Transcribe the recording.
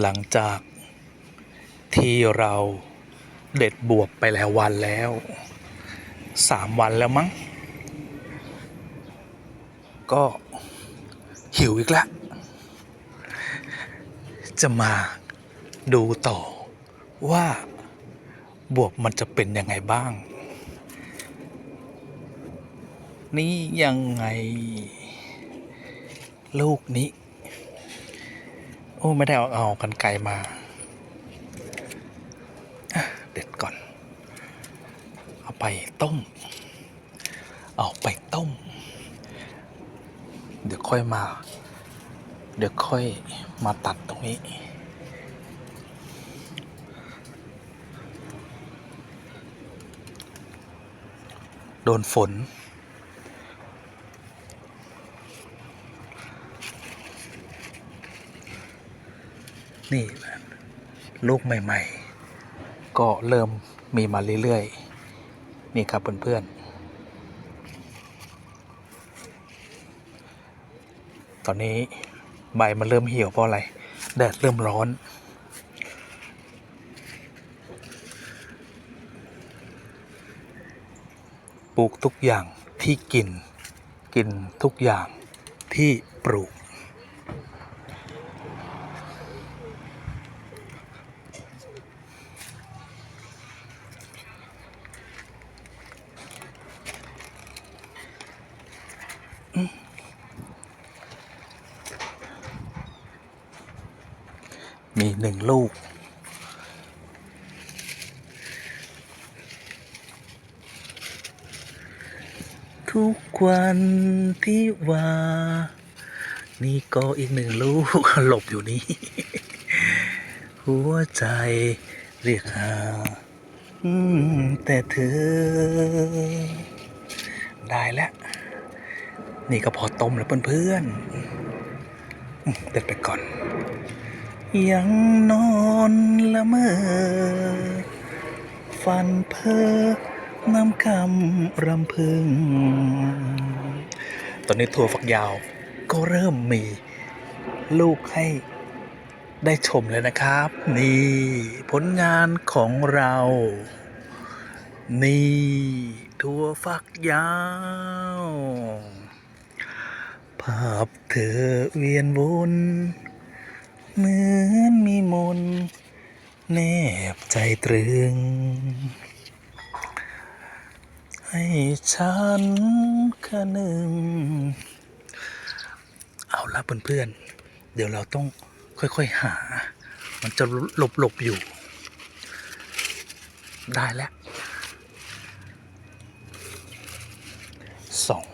หลังจากที่เราเด็ดบวบไปแล้ววันแล้วสามวันแล้วมั้ง ก็หิวอีกแล้วจะมาดูต่อว่าบวบมันจะเป็นยังไงบ้าง นี่ยังไง ลูกนี้ โอ้ ไม่ได้เอาเอากันไกลมา เด็ดก่อน เอาไปต้ม เอาไปต้ม เดี๋ยวค่อยมา เดี๋ยวค่อยมาตัดตรงนี้ โดนฝน นี่ลูกใหม่ ๆ ก็เริ่มมีมาเรื่อยๆ นี่ครับเพื่อนๆ ตอนนี้ใบมันเริ่มเหี่ยวเพราะอะไร แดดเริ่มร้อนปลูกทุกอย่างที่กิน กินทุกอย่างที่ปลูก มีหนึ่งลูก ทุกวันที่ว่า นี่ก็อีกหนึ่งลูก หลบอยู่นี่ หัวใจเรียกหาแต่เธอ ได้แล้ว นี่ก็พอต้มแล้วเพื่อนๆเด็ดไปก่อน ยังนอนละเมอฝันเพ้อน้ำคำรำพึง ตอนนี้ถั่วฝักยาวก็เริ่มมีลูกให้ได้ชมแล้วนะครับ นี่ผลงานของเรา นี่ถั่วฝักยาว ภาพเธอเวียนวนเหมือนมีมนแนบใจตรึง ให้ฉันคะหนึ่งเอาละเพื่อนๆ เดี๋ยวเราต้องค่อยๆหา มันจะหลบๆอยู่ ได้แล้วสอง